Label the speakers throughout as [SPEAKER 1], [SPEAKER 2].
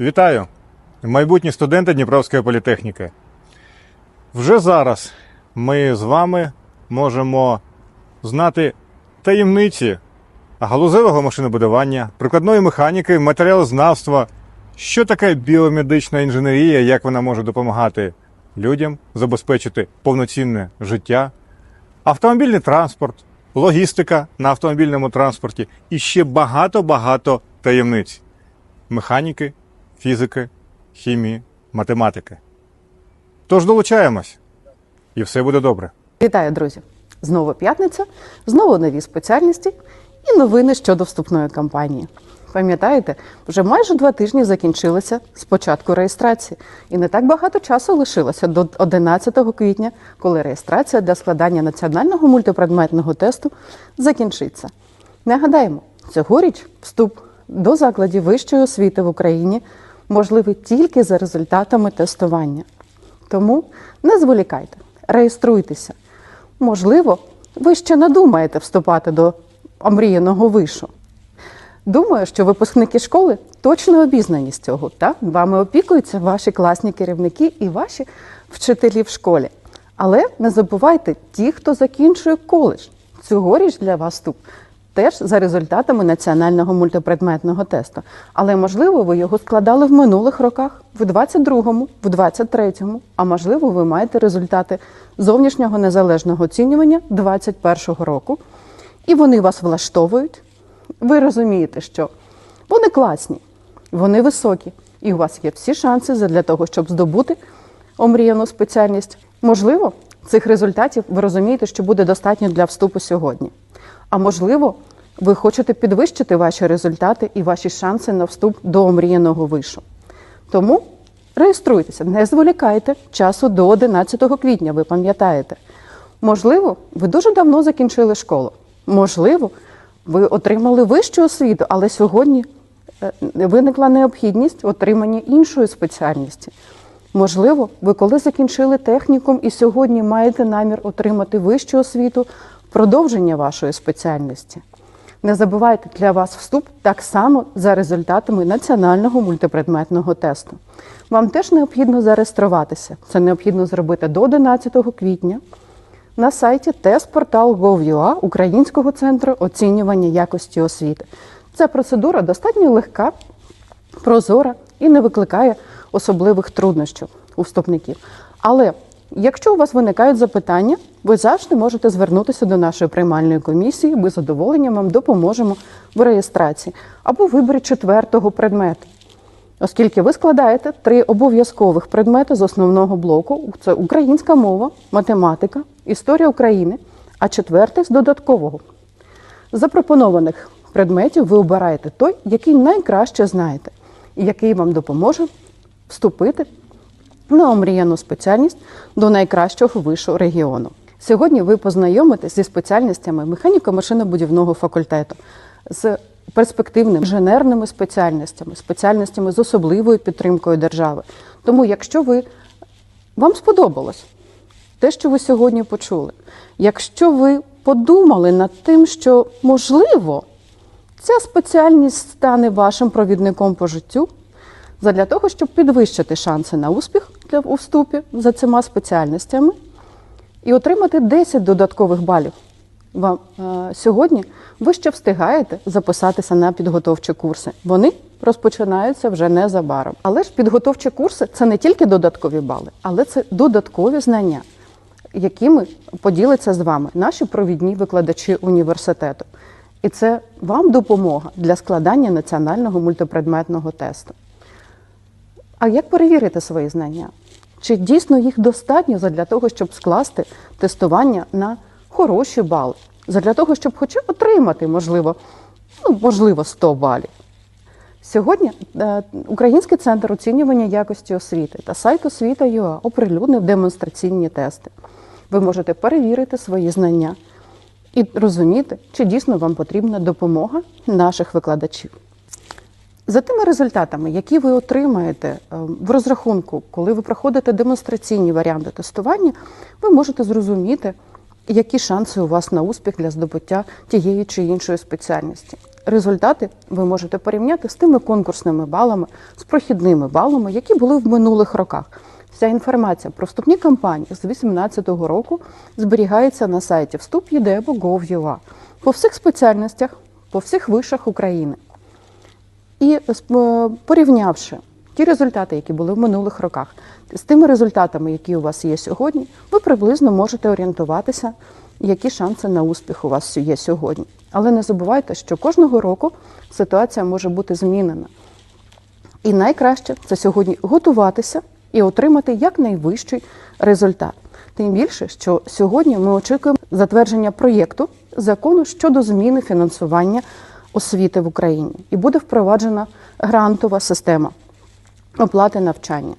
[SPEAKER 1] Вітаю! Майбутні студенти Дніпровської політехніки. Вже зараз ми з вами можемо знати таємниці галузевого машинобудування, прикладної механіки, матеріалознавства, що таке біомедична інженерія, як вона може допомагати людям забезпечити повноцінне життя, автомобільний транспорт, логістика на автомобільному транспорті і ще багато-багато таємниць механіки, фізики, хімії, математики. Тож долучаємось, і все буде добре.
[SPEAKER 2] Вітаю, друзі! Знову п'ятниця, знову нові спеціальності і новини щодо вступної кампанії. Пам'ятаєте, вже майже два тижні закінчилися з початку реєстрації, і не так багато часу лишилося до 11 квітня, коли реєстрація для складання національного мультипредметного тесту закінчиться. Нагадаємо, цьогоріч вступ до закладів вищої освіти в Україні можливий тільки за результатами тестування. Тому не зволікайте, реєструйтеся. Можливо, ви ще надумаєте вступати до омріяного вишу. Думаю, що випускники школи точно обізнані з цього. Та вами опікуються ваші класні керівники і ваші вчителі в школі. Але не забувайте, ті, хто закінчує коледж, цьогоріч для вас вступ теж за результатами національного мультипредметного тесту. Але можливо, ви його складали в минулих роках, в 22-му, в 23-му, а можливо, ви маєте результати зовнішнього незалежного оцінювання 21-го року, і вони вас влаштовують. Ви розумієте, що вони класні, вони високі, і у вас є всі шанси для того, щоб здобути омріяну спеціальність. Можливо, цих результатів ви розумієте, що буде достатньо для вступу сьогодні. А можливо, ви хочете підвищити ваші результати і ваші шанси на вступ до омріяного вишу. Тому реєструйтеся, не зволікайте часу до 11 квітня, ви пам'ятаєте. Можливо, ви дуже давно закінчили школу. Можливо, ви отримали вищу освіту, але сьогодні е, виникла необхідність отримання іншої спеціальності. Можливо, ви коли закінчили технікум і сьогодні маєте намір отримати вищу освіту, продовження вашої спеціальності. Не забувайте, для вас вступ так само за результатами національного мультипредметного тесту. Вам теж необхідно зареєструватися. Це необхідно зробити до 11 квітня на сайті testportal.gov.ua Українського центру оцінювання якості освіти. Ця процедура достатньо легка, прозора і не викликає особливих труднощів у вступників. Але якщо у вас виникають запитання, ви завжди можете звернутися до нашої приймальної комісії. Ми з задоволенням вам допоможемо в реєстрації або виборі четвертого предмету. Оскільки ви складаєте три обов'язкових предмети з основного блоку: це українська мова, математика, історія України, а четвертий з додаткового. З запропонованих предметів ви обираєте той, який найкраще знаєте, і який вам допоможе вступити на омріяну спеціальність до найкращого вишу регіону. Сьогодні ви познайомитесь зі спеціальностями механіко-машинобудівного факультету, з перспективними інженерними спеціальностями, спеціальностями з особливою підтримкою держави. Тому, якщо ви вам сподобалось те, що ви сьогодні почули, якщо ви подумали над тим, що можливо ця спеціальність стане вашим провідником по життю, задля того, щоб підвищити шанси на успіх для у вступі за цими спеціальностями і отримати 10 додаткових балів. Вам е, сьогодні ви ще встигаєте записатися на підготовчі курси. Вони розпочинаються вже незабаром. Але ж підготовчі курси це не тільки додаткові бали, але це додаткові знання, якими поділяться з вами наші провідні викладачі університету. І це вам допомога для складання національного мультипредметного тесту. А як перевірити свої знання? Чи дійсно їх достатньо для того, щоб скласти тестування на хороші бали? Для того, щоб хоча б отримати, можливо, ну, можливо, 100 балів. Сьогодні е, Український центр оцінювання якості освіти та сайт освіта.ua оприлюднив демонстраційні тести. Ви можете перевірити свої знання і розуміти, чи дійсно вам потрібна допомога наших викладачів. За тими результатами, які ви отримаєте е, в розрахунку, коли ви проходите демонстраційні варіанти тестування, ви можете зрозуміти, які шанси у вас на успіх для здобуття тієї чи іншої спеціальності. результати ви можете порівняти з тими конкурсними балами, з прохідними балами, які були в минулих роках. Вся інформація про вступні кампанії з 2018 року зберігається на сайті вступ.єдебо.gov.ua по всіх спеціальностях, по всіх вишах України. І е, порівнявши ті результати, які були в минулих роках, з тими результатами, які у вас є сьогодні, ви приблизно можете орієнтуватися, які шанси на успіх у вас є сьогодні. Але не забувайте, що кожного року ситуація може бути змінена. І найкраще це сьогодні готуватися і отримати якнайвищий результат. Тим більше, що сьогодні ми очікуємо затвердження проєкту закону щодо зміни фінансування освіти в Україні, і буде впроваджена грантова система оплати навчання.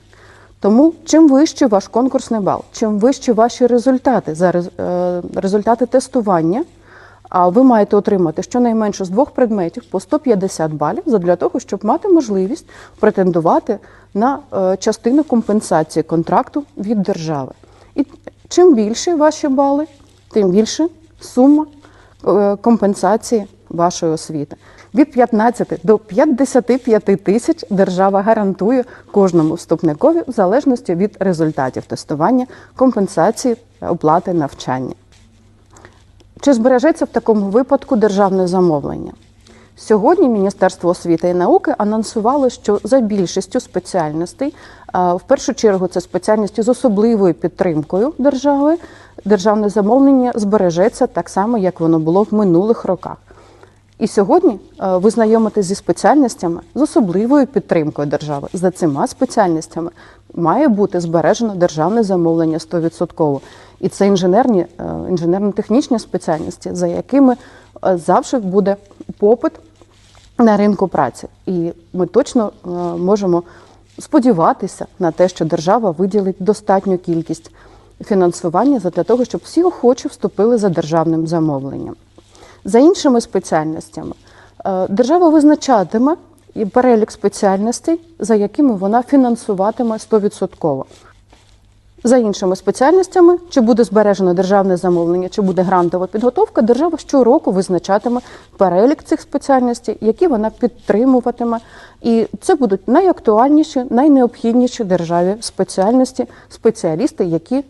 [SPEAKER 2] Тому чим вищий ваш конкурсний бал, чим вищі ваші результати за е, результати тестування, а ви маєте отримати щонайменше з двох предметів по 150 балів для того, щоб мати можливість претендувати на е, частину компенсації контракту від держави. І чим більші ваші бали, тим більше сума е, компенсації вашої освіти. Від 15 до 55 тисяч держава гарантує кожному вступникові в залежності від результатів тестування, компенсації оплати навчання. Чи збережеться в такому випадку державне замовлення? Сьогодні Міністерство освіти і науки анонсувало, що за більшістю спеціальностей, в першу чергу це спеціальності з особливою підтримкою держави, державне замовлення збережеться так само, як воно було в минулих роках. І сьогодні е, ви знайомитесь зі спеціальностями з особливою підтримкою держави. За цими спеціальностями має бути збережено державне замовлення 100%. І це інженерні, е, інженерно-технічні спеціальності, за якими е, завжди буде попит на ринку праці. І ми точно можемо сподіватися на те, що держава виділить достатню кількість фінансування для того, щоб всі охочі вступили за державним замовленням. За іншими спеціальностями е, держава визначатиме перелік спеціальностей, за якими вона фінансуватиме 100%. За іншими спеціальностями, чи буде збережено державне замовлення, чи буде грантова підготовка, держава щороку визначатиме перелік цих спеціальностей, які вона підтримуватиме. І це будуть найактуальніші, найнеобхідніші державі спеціальності, спеціалісти, які е,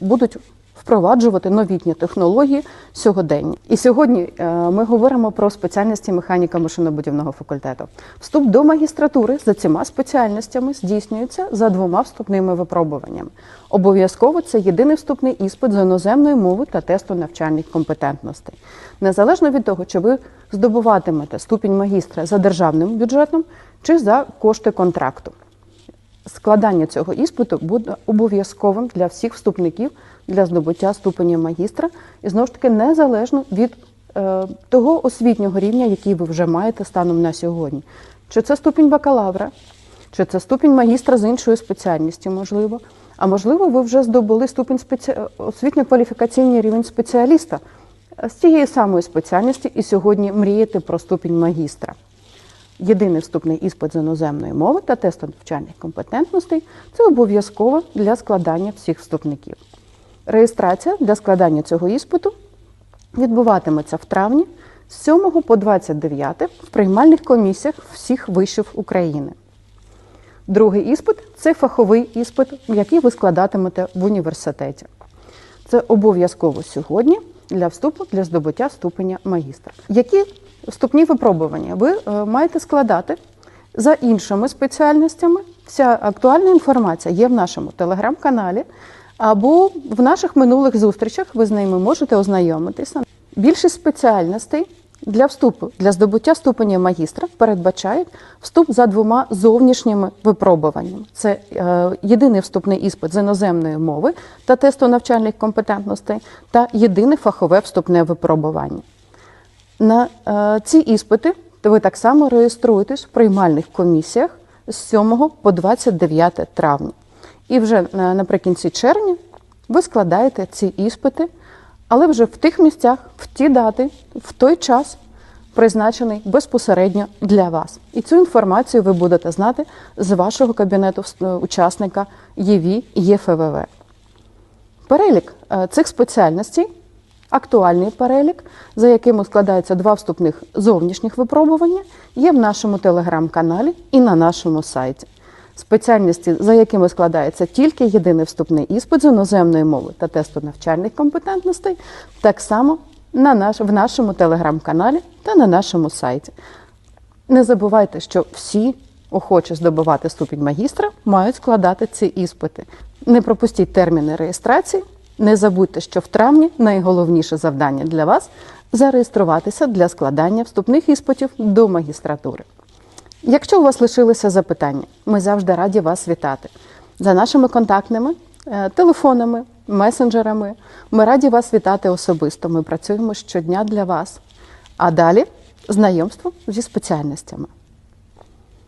[SPEAKER 2] будуть впроваджувати новітні технології сьогодення. І сьогодні е, ми говоримо про спеціальності механіка машинобудівного факультету. Вступ до магістратури за цими спеціальностями здійснюється за двома вступними випробуваннями. Обов'язково це єдиний вступний іспит з іноземної мови та тесту навчальних компетентностей. Незалежно від того, чи ви здобуватимете ступінь магістра за державним бюджетом чи за кошти контракту. Складання цього іспиту буде обов'язковим для всіх вступників для здобуття ступеня магістра, і знову ж таки незалежно від е, того освітнього рівня, який ви вже маєте станом на сьогодні. Чи це ступінь бакалавра, чи це ступінь магістра з іншої спеціальності, можливо. А можливо, ви вже здобули ступінь спеці... освітньо-кваліфікаційний рівень спеціаліста з цієї самої спеціальності, і сьогодні мрієте про ступінь магістра. Єдиний вступний іспит з іноземної мови та тест навчальних компетентностей це обов'язково для складання всіх вступників. Реєстрація для складання цього іспиту відбуватиметься в травні з 7 по 29 в приймальних комісіях всіх вишів України. Другий іспит це фаховий іспит, який ви складатимете в університеті. Це обов'язково сьогодні для вступу для здобуття ступеня магістра. Які вступні випробування ви е, маєте складати за іншими спеціальностями? Вся актуальна інформація є в нашому телеграм-каналі або в наших минулих зустрічах. Ви з ними можете ознайомитися. Більшість спеціальностей для вступу для здобуття ступеня магістра передбачають вступ за двома зовнішніми випробуваннями. Це е, єдиний вступний іспит з іноземної мови та тесту навчальних компетентностей, та єдине фахове вступне випробування. На е, ці іспити ви так само реєструєтесь в приймальних комісіях з 7 по 29 травня. І вже наприкінці червня ви складаєте ці іспити, але вже в тих місцях, в ті дати, в той час, призначений безпосередньо для вас. І цю інформацію ви будете знати з вашого кабінету е, учасника ЄВІ ЄФВВ. Перелік е, цих спеціальностей Актуальний перелік, за яким складається два вступних зовнішніх випробування, є в нашому телеграм-каналі і на нашому сайті. Спеціальності, за якими складається тільки єдиний вступний іспит з іноземної мови та тесту навчальних компетентностей, так само на наш, в нашому телеграм-каналі та на нашому сайті. Не забувайте, що всі охочі здобувати ступінь магістра мають складати ці іспити. Не пропустіть терміни реєстрації. Не забудьте, що в травні найголовніше завдання для вас зареєструватися для складання вступних іспитів до магістратури. Якщо у вас лишилися запитання, ми завжди раді вас вітати. За нашими контактними е, телефонами, месенджерами. Ми раді вас вітати особисто. Ми працюємо щодня для вас. А далі знайомство зі спеціальностями.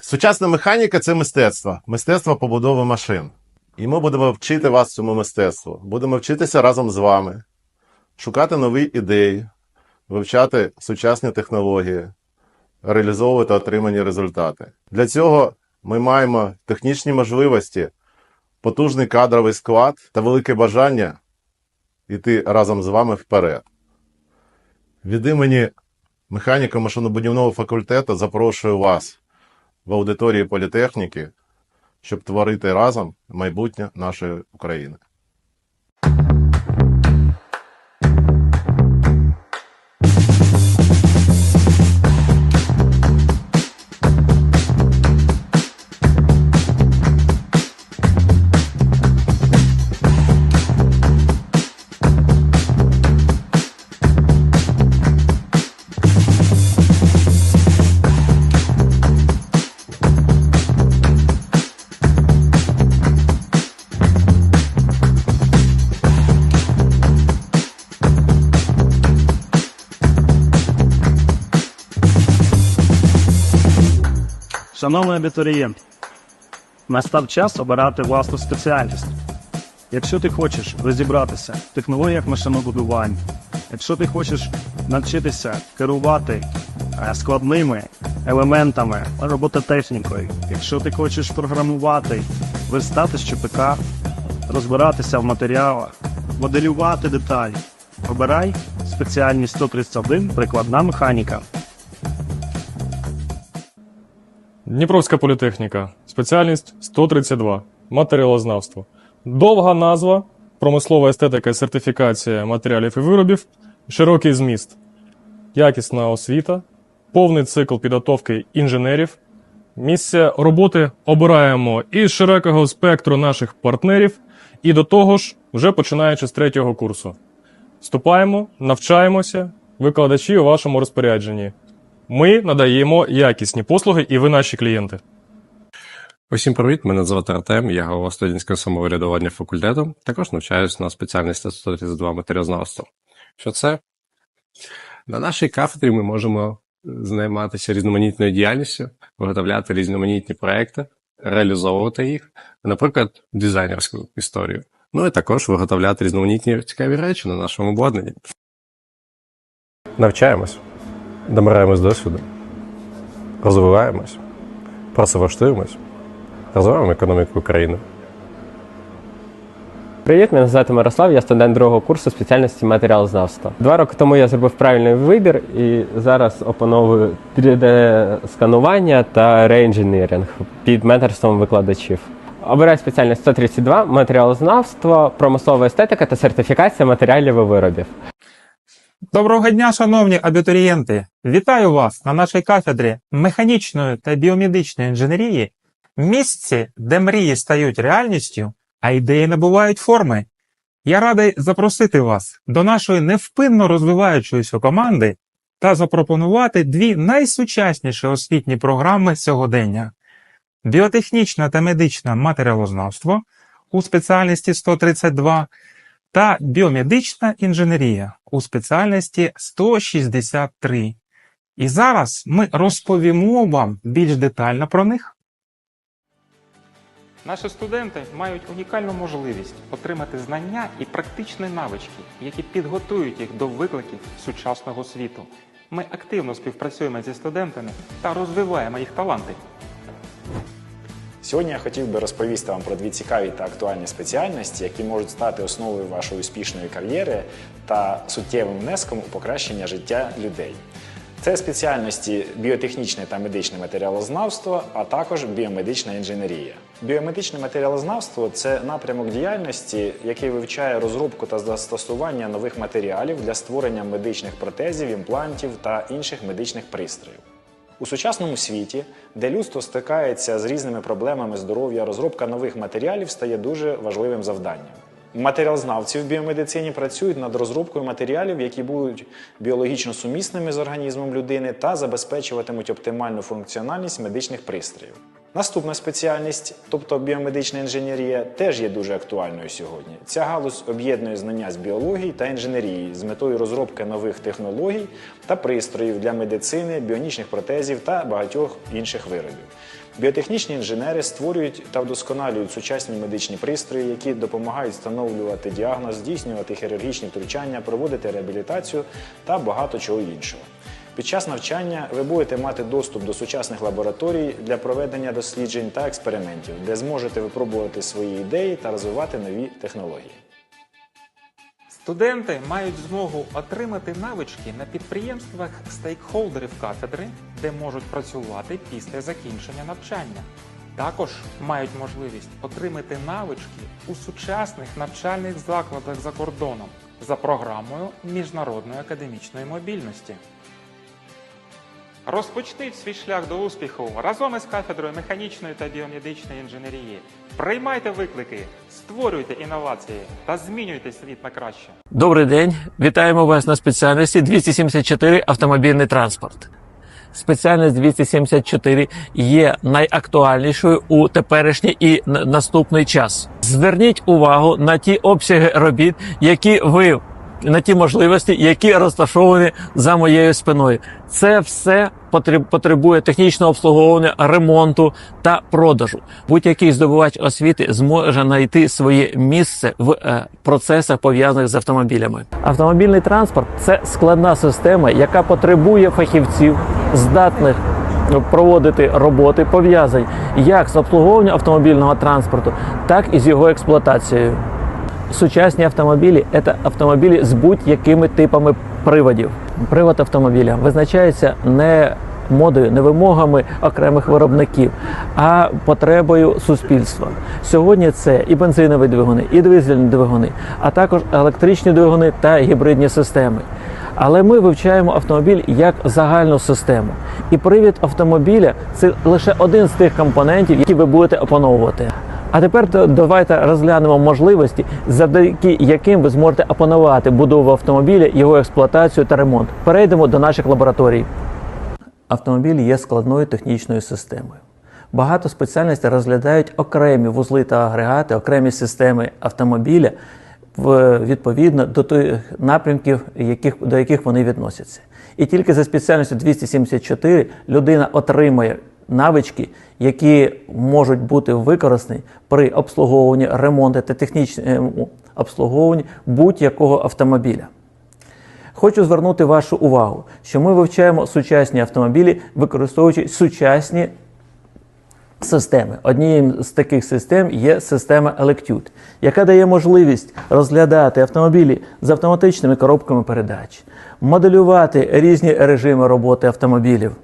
[SPEAKER 3] Сучасна механіка це мистецтво, мистецтво побудови машин. І ми будемо вчити вас цьому мистецтву. Будемо вчитися разом з вами, шукати нові ідеї, вивчати сучасні технології, реалізовувати отримані результати. Для цього ми маємо технічні можливості, потужний кадровий склад та велике бажання йти разом з вами вперед. Від імені механіко машинобудівного факультету запрошую вас в аудиторії політехніки, щоб творити разом майбутнє нашої України.
[SPEAKER 4] Шановний абітурієнт, настав час обирати власну спеціальність. Якщо ти хочеш розібратися в технологіях машинобудування, якщо ти хочеш навчитися керувати е, складними елементами робототехнікою, якщо ти хочеш програмувати, верстати з ЧПК, розбиратися в матеріалах, моделювати деталі, обирай спеціальність 131 прикладна механіка.
[SPEAKER 5] Дніпровська політехніка. Спеціальність 132. Матеріалознавство. Довга назва, промислова естетика і сертифікація матеріалів і виробів, широкий зміст, якісна освіта, повний цикл підготовки інженерів. Місце роботи обираємо із широкого спектру наших партнерів і до того ж, вже починаючи з третього курсу. Вступаємо, навчаємося, викладачі у вашому розпорядженні. Ми надаємо якісні послуги, і ви наші клієнти.
[SPEAKER 6] Усім привіт, мене звати Артем, я голова студентського самоврядування факультету. Також навчаюсь на спеціальності 132 матеріознавства. Що це? На нашій кафедрі ми можемо займатися різноманітною діяльністю, виготовляти різноманітні проекти, реалізовувати їх, наприклад, дизайнерську історію. Ну і також виготовляти різноманітні цікаві речі на нашому обладнанні. Навчаємось, набираємось досвіду, розвиваємось, працевлаштуємось, розвиваємо економіку України.
[SPEAKER 7] Привіт, мене звати Мирослав, я студент другого курсу спеціальності матеріалознавства. Два роки тому я зробив правильний вибір і зараз опановую 3D-сканування та реінженіринг під менторством викладачів. Обираю спеціальність 132 матеріалознавство, промислова естетика та сертифікація матеріалів і виробів.
[SPEAKER 8] Доброго дня, шановні абітурієнти! Вітаю вас на нашій кафедрі механічної та біомедичної інженерії, місці, де мрії стають реальністю, а ідеї набувають форми. Я радий запросити вас до нашої невпинно розвиваючоїся команди та запропонувати дві найсучасніші освітні програми сьогодення: біотехнічне та медичне матеріалознавство у спеціальності 132 та біомедична інженерія у спеціальності 163. І зараз ми розповімо вам більш детально про них. Наші студенти мають унікальну можливість отримати знання і практичні навички, які підготують їх до викликів сучасного світу. Ми активно співпрацюємо зі студентами та розвиваємо їх таланти.
[SPEAKER 9] Сьогодні я хотів би розповісти вам про дві цікаві та актуальні спеціальності, які можуть стати основою вашої успішної кар'єри та суттєвим внеском у покращення життя людей. Це спеціальності біотехнічне та медичне матеріалознавство, а також біомедична інженерія. Біомедичне матеріалознавство це напрямок діяльності, який вивчає розробку та застосування нових матеріалів для створення медичних протезів, імплантів та інших медичних пристроїв. У сучасному світі, де людство стикається з різними проблемами здоров'я, розробка нових матеріалів стає дуже важливим завданням. Матеріалзнавці в біомедицині працюють над розробкою матеріалів, які будуть біологічно сумісними з організмом людини та забезпечуватимуть оптимальну функціональність медичних пристроїв. Наступна спеціальність, тобто біомедична інженерія, теж є дуже актуальною сьогодні. Ця галузь об'єднує знання з біології та інженерії з метою розробки нових технологій та пристроїв для медицини, біонічних протезів та багатьох інших виробів. Біотехнічні інженери створюють та вдосконалюють сучасні медичні пристрої, які допомагають встановлювати діагноз, здійснювати хірургічні втручання, проводити реабілітацію та багато чого іншого. Під час навчання ви будете мати доступ до сучасних лабораторій для проведення досліджень та експериментів, де зможете випробувати свої ідеї та розвивати нові технології.
[SPEAKER 8] Студенти мають змогу отримати навички на підприємствах стейкхолдерів кафедри, де можуть працювати після закінчення навчання. Також мають можливість отримати навички у сучасних навчальних закладах за кордоном за програмою міжнародної академічної мобільності. Розпочніть свій шлях до успіху разом із кафедрою механічної та біомедичної інженерії. Приймайте виклики, створюйте інновації та змінюйте світ на краще.
[SPEAKER 10] Добрий день, вітаємо вас на спеціальності 274 автомобільний транспорт. Спеціальність 274 є найактуальнішою у теперішній і наступний час. Зверніть увагу на ті обсяги робіт, які ви на ті можливості, які розташовані за моєю спиною. Це все потребує технічного обслуговування, ремонту та продажу. Будь-який здобувач освіти зможе знайти своє місце в е, процесах пов'язаних з автомобілями. Автомобільний транспорт це складна система, яка потребує фахівців, здатних проводити роботи пов'язані як з обслуговуванням автомобільного транспорту, так і з його експлуатацією. Сучасні автомобілі це автомобілі з будь-якими типами приводів. Привод автомобіля визначається не модою, не вимогами окремих виробників, а потребою суспільства. Сьогодні це і бензинові двигуни, і дизельні двигуни, а також електричні двигуни та гібридні системи. Але ми вивчаємо автомобіль як загальну систему. І привід автомобіля це лише один з тих компонентів, які ви будете опановувати. А тепер давайте розглянемо можливості, завдяки яким ви зможете опанувати будову автомобіля, його експлуатацію та ремонт. Перейдемо до наших лабораторій. Автомобіль є складною технічною системою. Багато спеціальностей розглядають окремі вузли та агрегати, окремі системи автомобіля відповідно до тих напрямків, яких, до яких вони відносяться. І тільки за спеціальністю 274 людина отримує навички, які можуть бути використані при обслуговуванні, ремонті та технічному обслуговуванні будь-якого автомобіля. Хочу звернути вашу увагу, що ми вивчаємо сучасні автомобілі, використовуючи сучасні системи. Однією з таких систем є система Electute, яка дає можливість розглядати автомобілі з автоматичними коробками передач, моделювати різні режими роботи автомобілів,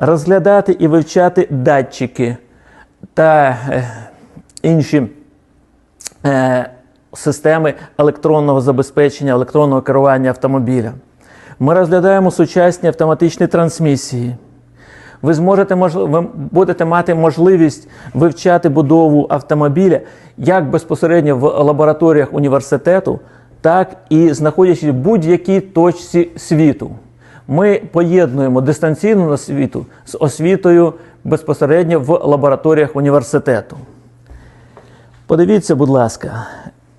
[SPEAKER 10] розглядати і вивчати датчики та е, інші е, системи електронного забезпечення, електронного керування автомобіля. Ми розглядаємо сучасні автоматичні трансмісії. Ви зможете ви будете мати можливість вивчати будову автомобіля як безпосередньо в лабораторіях університету, так і знаходячись в будь-якій точці світу. Ми поєднуємо дистанційну освіту з освітою безпосередньо в лабораторіях університету. Подивіться, будь ласка,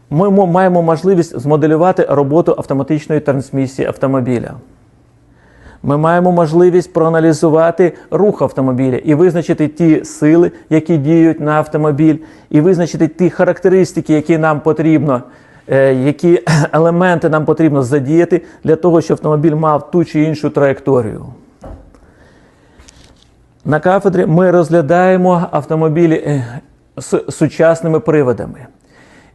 [SPEAKER 10] ми маємо можливість змоделювати роботу автоматичної трансмісії автомобіля. Ми маємо можливість проаналізувати рух автомобіля і визначити ті сили, які діють на автомобіль, і визначити ті характеристики, які нам потрібно, які елементи нам потрібно задіяти для того, щоб автомобіль мав ту чи іншу траєкторію. На кафедрі ми розглядаємо автомобілі е, з сучасними приводами.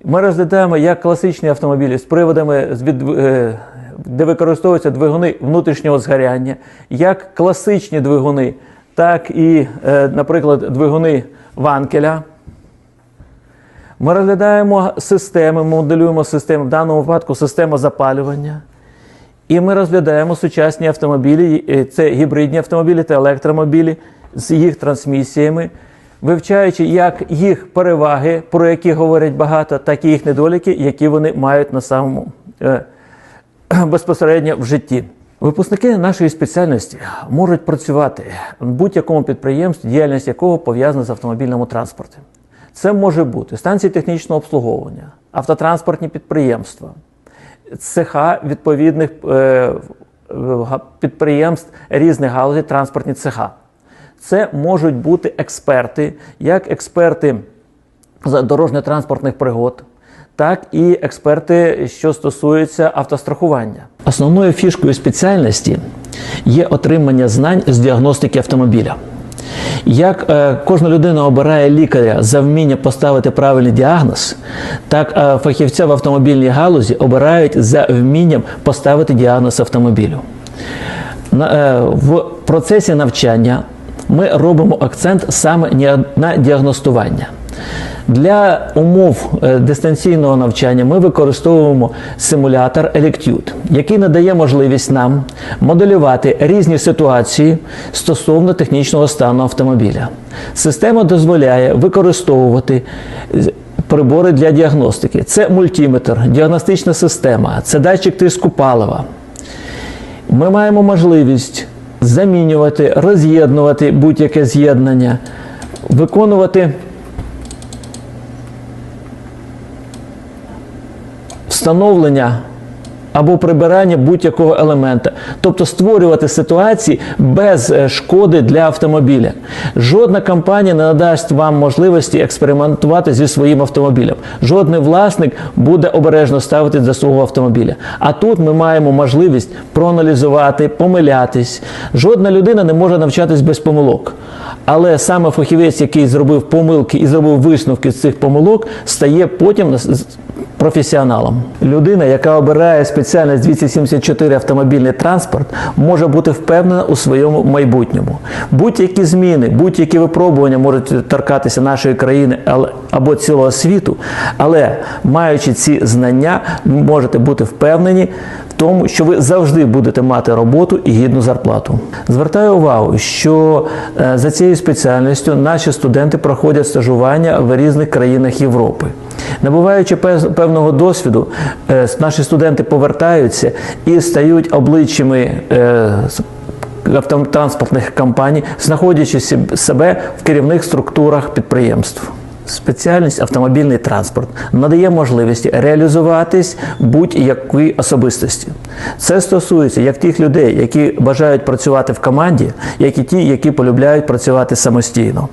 [SPEAKER 10] Ми розглядаємо як класичні автомобілі з приводами, е, де використовуються двигуни внутрішнього згоряння, як класичні двигуни, так і, е, наприклад, двигуни Ванкеля. Ми розглядаємо системи, моделюємо системи, в даному випадку система запалювання. І ми розглядаємо сучасні автомобілі, е, це гібридні автомобілі та електромобілі з їх трансмісіями, вивчаючи як їх переваги, про які говорять багато, так і їх недоліки, які вони мають на самому е, безпосередньо в житті. Випускники нашої спеціальності можуть працювати в будь-якому підприємстві, діяльність якого пов'язана з автомобільним транспортом. Це може бути станції технічного обслуговування, автотранспортні підприємства, цеха відповідних е, підприємств різних галузей, транспортні цеха. Це можуть бути експерти, як експерти дорожньо-транспортних пригод, так і експерти, що стосуються автострахування. Основною фішкою спеціальності є отримання знань з діагностики автомобіля. Як е, кожна людина обирає лікаря за вміння поставити правильний діагноз, так е, фахівця в автомобільній галузі обирають за вмінням поставити діагноз автомобілю. Е, в процесі навчання ми робимо акцент саме на діагностування. Для умов е, дистанційного навчання ми використовуємо симулятор Electude, який надає можливість нам моделювати різні ситуації стосовно технічного стану автомобіля. Система дозволяє використовувати прибори для діагностики. Це мультиметр, діагностична система, це датчик тиску палива. Ми маємо можливість замінювати, роз'єднувати будь-яке з'єднання, виконувати встановлення або прибирання будь-якого елемента, тобто створювати ситуації без е, шкоди для автомобіля. Жодна компанія не надасть вам можливості експериментувати зі своїм автомобілем. Жодний власник буде обережно ставити до свого автомобіля. А тут ми маємо можливість проаналізувати, помилятись. Жодна людина не може навчатись без помилок. Але саме фахівець, який зробив помилки і зробив висновки з цих помилок, стає потім професіоналом. Людина, яка обирає спеціальність 274 автомобільний транспорт, може бути впевнена у своєму майбутньому. Будь-які зміни, будь-які випробування можуть торкатися нашої країни або цілого світу, але маючи ці знання, можете бути впевнені в тому, що ви завжди будете мати роботу і гідну зарплату. Звертаю увагу, що е, за цією спеціальністю наші студенти проходять стажування в різних країнах Європи. Набуваючи певного досвіду, е, наші студенти повертаються і стають обличчями е, автотранспортних компаній, знаходячи себе в керівних структурах підприємств. Спеціальність автомобільний транспорт надає можливість реалізуватись будь-якій особистості. Це стосується як тих людей, які бажають працювати в команді, як і ті, які полюбляють працювати самостійно.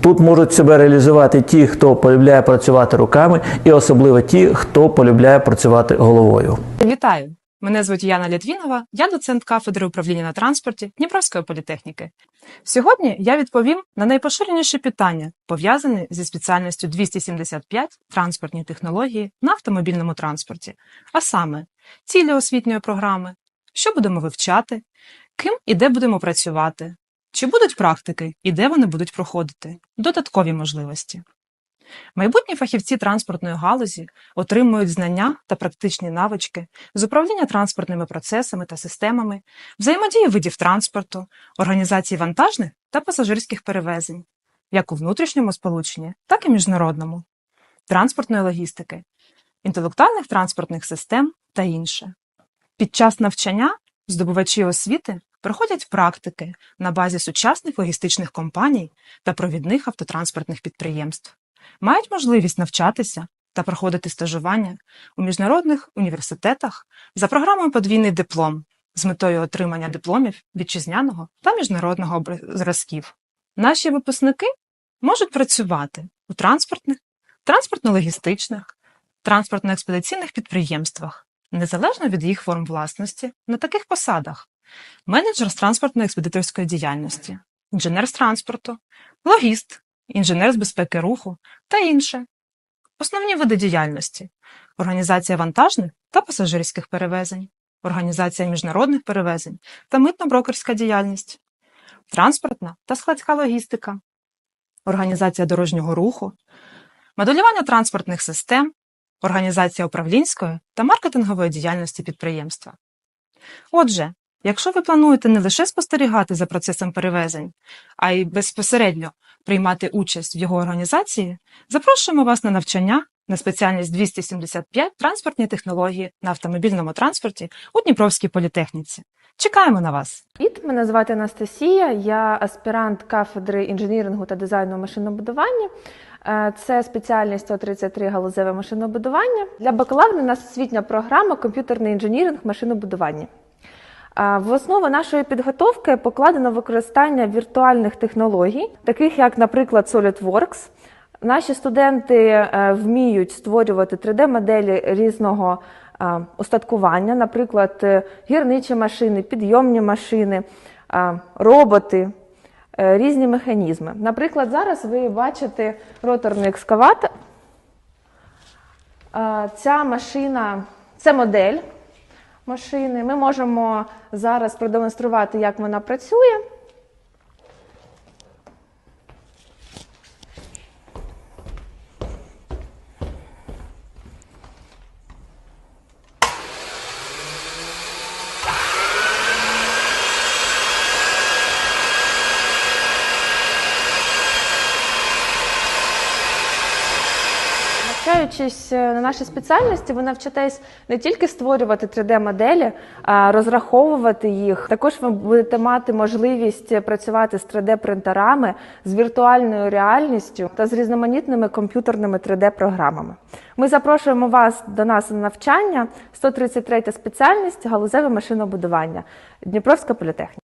[SPEAKER 10] Тут можуть себе реалізувати ті, хто полюбляє працювати руками, і особливо ті, хто полюбляє працювати головою.
[SPEAKER 11] Вітаю! Мене звуть Яна Літвінова, я доцент кафедри управління на транспорті Дніпровської політехніки. Сьогодні я відповім на найпоширеніші питання, пов'язані зі спеціальністю 275 транспортні технології на автомобільному транспорті, а саме цілі освітньої програми, що будемо вивчати, ким і де будемо працювати, чи будуть практики і де вони будуть проходити, додаткові можливості. Майбутні фахівці транспортної галузі отримують знання та практичні навички з управління транспортними процесами та системами, взаємодії видів транспорту, організації вантажних та пасажирських перевезень, як у внутрішньому сполученні, так і міжнародному, транспортної логістики, інтелектуальних транспортних систем та інше. Під час навчання здобувачі освіти проходять практики на базі сучасних логістичних компаній та провідних автотранспортних підприємств мають можливість навчатися та проходити стажування у міжнародних університетах за програмою подвійний диплом з метою отримання дипломів вітчизняного та міжнародного зразків. Наші випускники можуть працювати у транспортних, транспортно-логістичних, транспортно-експедиційних підприємствах, незалежно від їх форм власності, на таких посадах: менеджер з транспортно-експедиторської діяльності, інженер з транспорту, логіст, інженер з безпеки руху та інше. Основні види діяльності організація вантажних та пасажирських перевезень, організація міжнародних перевезень та митно-брокерська діяльність, транспортна та складська логістика, організація дорожнього руху, моделювання транспортних систем, організація управлінської та маркетингової діяльності підприємства. Отже, якщо ви плануєте не лише спостерігати за процесом перевезень, а й безпосередньо приймати участь в його організації, запрошуємо вас на навчання на спеціальність 275 транспортні технології на автомобільному транспорті у Дніпровській політехніці. Чекаємо на вас!
[SPEAKER 12] Привіт, мене звати Анастасія. Я аспірант кафедри інженірингу та дизайну машинобудування. Е, Це спеціальність 133 галузеве машинобудування. Для бакалавра у нас освітня програма комп'ютерний інженіринг машинобудування. В основу нашої підготовки покладено використання віртуальних технологій, таких як, наприклад, SolidWorks. Наші студенти е, вміють створювати 3D-моделі різного е, устаткування, наприклад, е, гірничі машини, підйомні машини, роботи, різні механізми. Наприклад, зараз ви бачите роторний екскаватор. Ця машина це модель машини. Ми можемо зараз продемонструвати, як вона працює. Навчаючись е, на нашій спеціальності, ви навчитесь не тільки створювати 3D-моделі, а розраховувати їх. Також ви будете мати можливість працювати з 3D-принтерами, з віртуальною реальністю та з різноманітними комп'ютерними 3D-програмами. Ми запрошуємо вас до нас на навчання 133 спеціальність галузеве машинобудування Дніпровська політехніка.